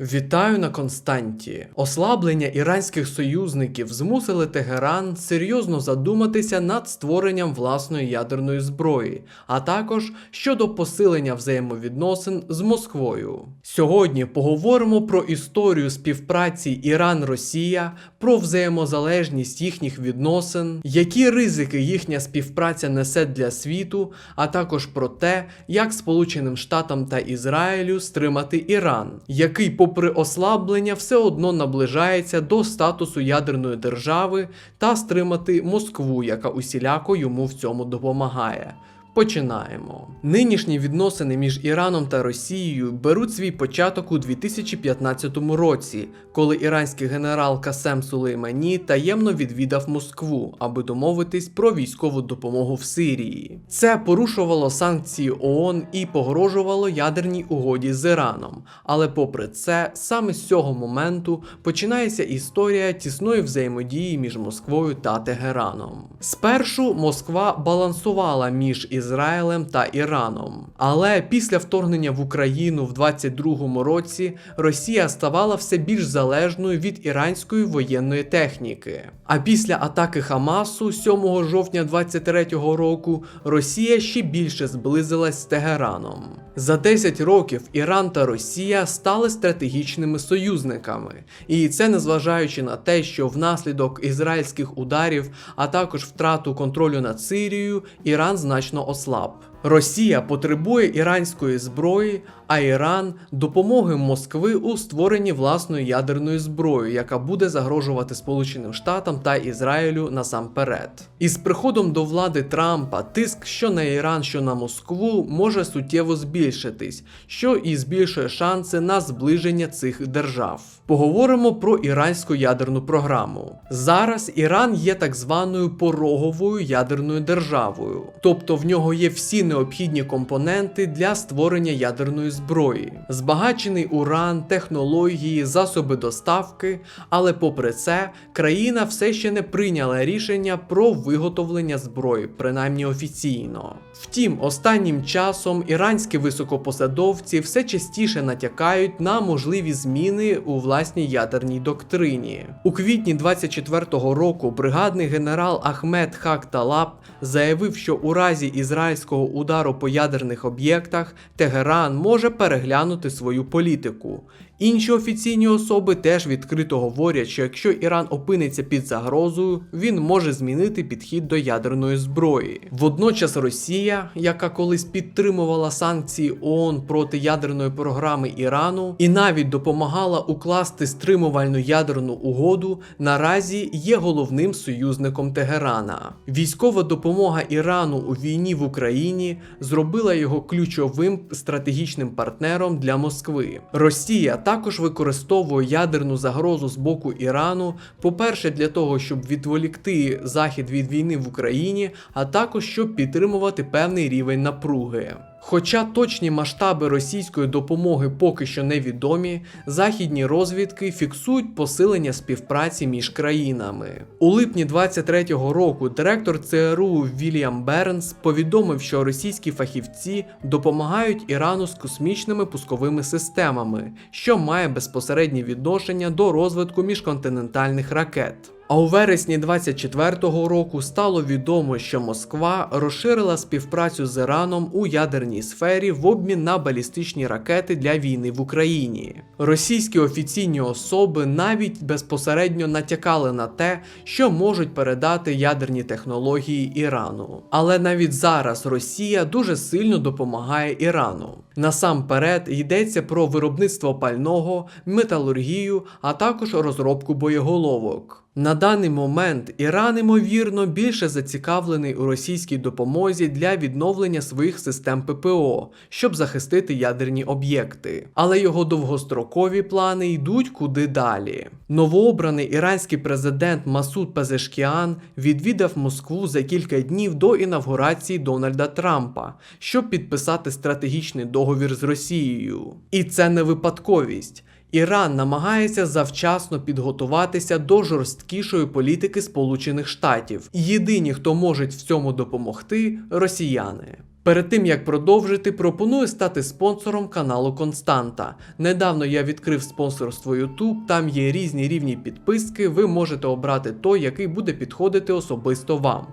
Вітаю на Константі. Ослаблення іранських союзників змусили Тегеран серйозно задуматися над створенням власної ядерної зброї, а також щодо посилення взаємовідносин з Москвою. Сьогодні поговоримо про історію співпраці Іран-Росія, про взаємозалежність їхніх відносин, які ризики їхня співпраця несе для світу, а також про те, як Сполученим Штатам та Ізраїлю стримати Іран, який, попри ослаблення, все одно наближається до статусу ядерної держави, та стримати Москву, яка усіляко йому в цьому допомагає. Починаємо. Нинішні відносини між Іраном та Росією беруть свій початок у 2015 році, коли іранський генерал Касем Сулеймані таємно відвідав Москву, аби домовитись про військову допомогу в Сирії. Це порушувало санкції ООН і погрожувало ядерній угоді з Іраном. Але попри це, саме з цього моменту починається історія тісної взаємодії між Москвою та Тегераном. Спершу Москва балансувала між Ізраїлем та Іраном. Але після вторгнення в Україну в 22-му році Росія ставала все більш залежною від іранської воєнної техніки. А після атаки Хамасу 7 жовтня 23-го року Росія ще більше зблизилась з Тегераном. За 10 років Іран та Росія стали стратегічними союзниками, і це незважаючи на те, що внаслідок ізраїльських ударів, а також втрату контролю над Сирією, Іран значно ослаб. Росія потребує іранської зброї, а Іран допомоги Москви у створенні власної ядерної зброї, яка буде загрожувати Сполученим Штатам та Ізраїлю насамперед. Із приходом до влади Трампа тиск що на Іран, що на Москву може суттєво збільшитись, що і збільшує шанси на зближення цих держав. Поговоримо про іранську ядерну програму. Зараз Іран є так званою пороговою ядерною державою, тобто в нього є всі необхідні компоненти для створення ядерної зброї, збагачений уран, технології, засоби доставки. Але попри це, країна все ще не прийняла рішення про виготовлення зброї, принаймні офіційно. Втім, останнім часом іранські високопосадовці все частіше натякають на можливі зміни у власній ядерній доктрині. У квітні 24-го року бригадний генерал Ахмед Хак Талаб заявив, що у разі ізраїльського удару по ядерних об'єктах Тегеран може переглянути свою політику. Інші офіційні особи теж відкрито говорять, що якщо Іран опиниться під загрозою, він може змінити підхід до ядерної зброї. Водночас Росія, яка колись підтримувала санкції ООН проти ядерної програми Ірану і навіть допомагала укласти стримувальну ядерну угоду, наразі є головним союзником Тегерана. Військова допомога Ірану у війні в Україні зробила його ключовим стратегічним партнером для Москви. Росія також використовує ядерну загрозу з боку Ірану, по-перше, для того, щоб відволікти Захід від війни в Україні, а також щоб підтримувати певний рівень напруги. Хоча точні масштаби російської допомоги поки що невідомі, західні розвідки фіксують посилення співпраці між країнами. У липні 23-го року директор ЦРУ Вільям Бернс повідомив, що російські фахівці допомагають Ірану з космічними пусковими системами, що має безпосереднє відношення до розвитку міжконтинентальних ракет. А у вересні 24-го року стало відомо, що Москва розширила співпрацю з Іраном у ядерній сфері в обмін на балістичні ракети для війни в Україні. Російські офіційні особи навіть безпосередньо натякали на те, що можуть передати ядерні технології Ірану. Але навіть зараз Росія дуже сильно допомагає Ірану. Насамперед йдеться про виробництво пального, металургію, а також розробку боєголовок. На даний момент Іран, ймовірно, більше зацікавлений у російській допомозі для відновлення своїх систем ППО, щоб захистити ядерні об'єкти. Але його довгострокові плани йдуть куди далі. Новообраний іранський президент Масуд Пезешкіан відвідав Москву за кілька днів до інавгурації Дональда Трампа, щоб підписати стратегічний договір з Росією. І це не випадковість. Іран намагається завчасно підготуватися до жорсткішої політики Сполучених Штатів. Єдині, хто можуть в цьому допомогти, росіяни. Перед тим як продовжити, пропоную стати спонсором каналу Константа. Недавно я відкрив спонсорство YouTube, там є різні рівні підписки. Ви можете обрати той, який буде підходити особисто вам.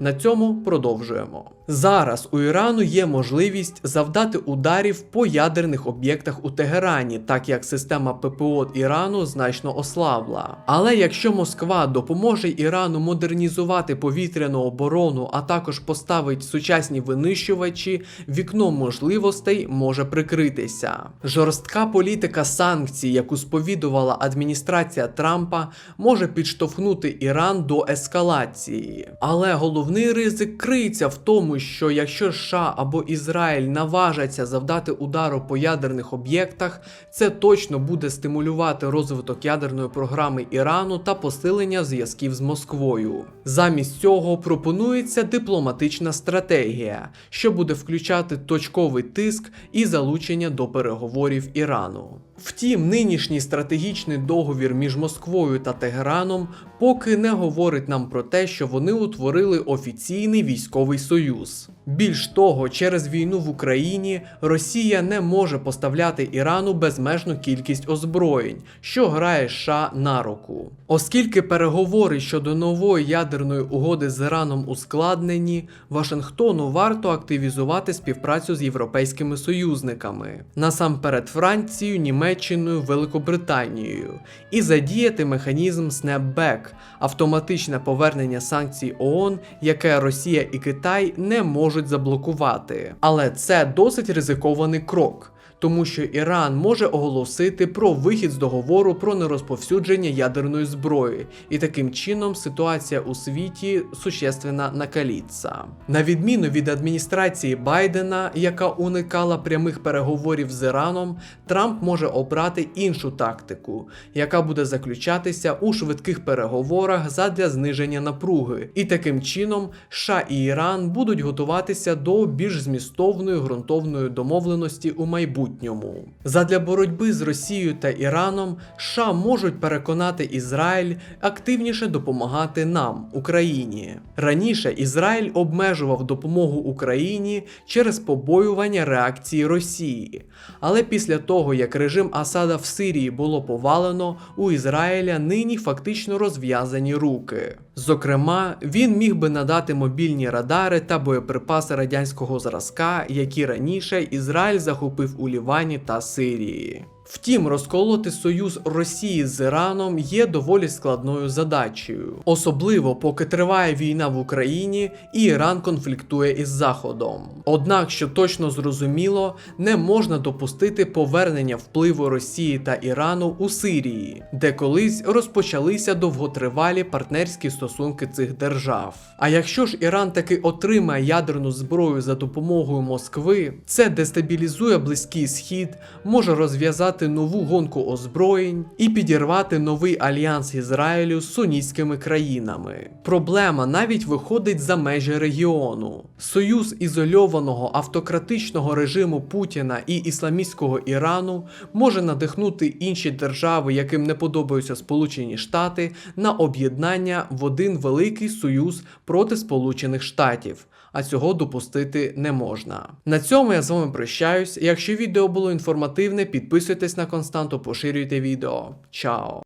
На цьому продовжуємо. Зараз у Ірану є можливість завдати ударів по ядерних об'єктах у Тегерані, так як система ППО Ірану значно ослабла. Але якщо Москва допоможе Ірану модернізувати повітряну оборону, а також поставить сучасні винищувачі, вікно можливостей може прикритися. Жорстка політика санкцій, яку сповідувала адміністрація Трампа, може підштовхнути Іран до ескалації. Але головний ризик криється в тому, що якщо США або Ізраїль наважаться завдати удару по ядерних об'єктах, це точно буде стимулювати розвиток ядерної програми Ірану та посилення зв'язків з Москвою. Замість цього пропонується дипломатична стратегія, що буде включати точковий тиск і залучення до переговорів Ірану. Втім, нинішній стратегічний договір між Москвою та Тегераном поки не говорить нам про те, що вони утворили офіційний військовий союз. Більш того, через війну в Україні Росія не може поставляти Ірану безмежну кількість озброєнь, що грає США на руку. Оскільки переговори щодо нової ядерної угоди з Іраном ускладнені, Вашингтону варто активізувати співпрацю з європейськими союзниками, насамперед Францією, Німеччиною, Великобританією, і задіяти механізм Snapback – автоматичне повернення санкцій ООН, яке Росія і Китай не можуть заблокувати. Але це досить ризикований крок. Тому що Іран може оголосити про вихід з договору про нерозповсюдження ядерної зброї, і таким чином ситуація у світі существенно накаліться. На відміну від адміністрації Байдена, яка уникала прямих переговорів з Іраном, Трамп може обрати іншу тактику, яка буде заключатися у швидких переговорах задля зниження напруги, і таким чином США і Іран будуть готуватися до більш змістовної ґрунтовної домовленості у майбутньому. Задля боротьби з Росією та Іраном США можуть переконати Ізраїль активніше допомагати нам, Україні. Раніше Ізраїль обмежував допомогу Україні через побоювання реакції Росії. Але після того, як режим Асада в Сирії було повалено, у Ізраїля нині фактично розв'язані руки. Зокрема, він міг би надати мобільні радари та боєприпаси радянського зразка, які раніше Ізраїль захопив у Лівані та Сирії. Втім, розколоти союз Росії з Іраном є доволі складною задачею, особливо поки триває війна в Україні і Іран конфліктує із Заходом. Однак, що точно зрозуміло, не можна допустити повернення впливу Росії та Ірану у Сирії, де колись розпочалися довготривалі партнерські стосунки цих держав. А якщо ж Іран таки отримає ядерну зброю за допомогою Москви, це дестабілізує Близький Схід, може розв'язати нову гонку озброєнь і підірвати новий альянс Ізраїлю з сунітськими країнами. Проблема навіть виходить за межі регіону. Союз ізольованого автократичного режиму Путіна і ісламістського Ірану може надихнути інші держави, яким не подобаються Сполучені Штати, на об'єднання в один великий союз проти Сполучених Штатів. А цього допустити не можна. На цьому я з вами прощаюсь. Якщо відео було інформативне, підписуйтесь на константу, поширюйте відео. Чао!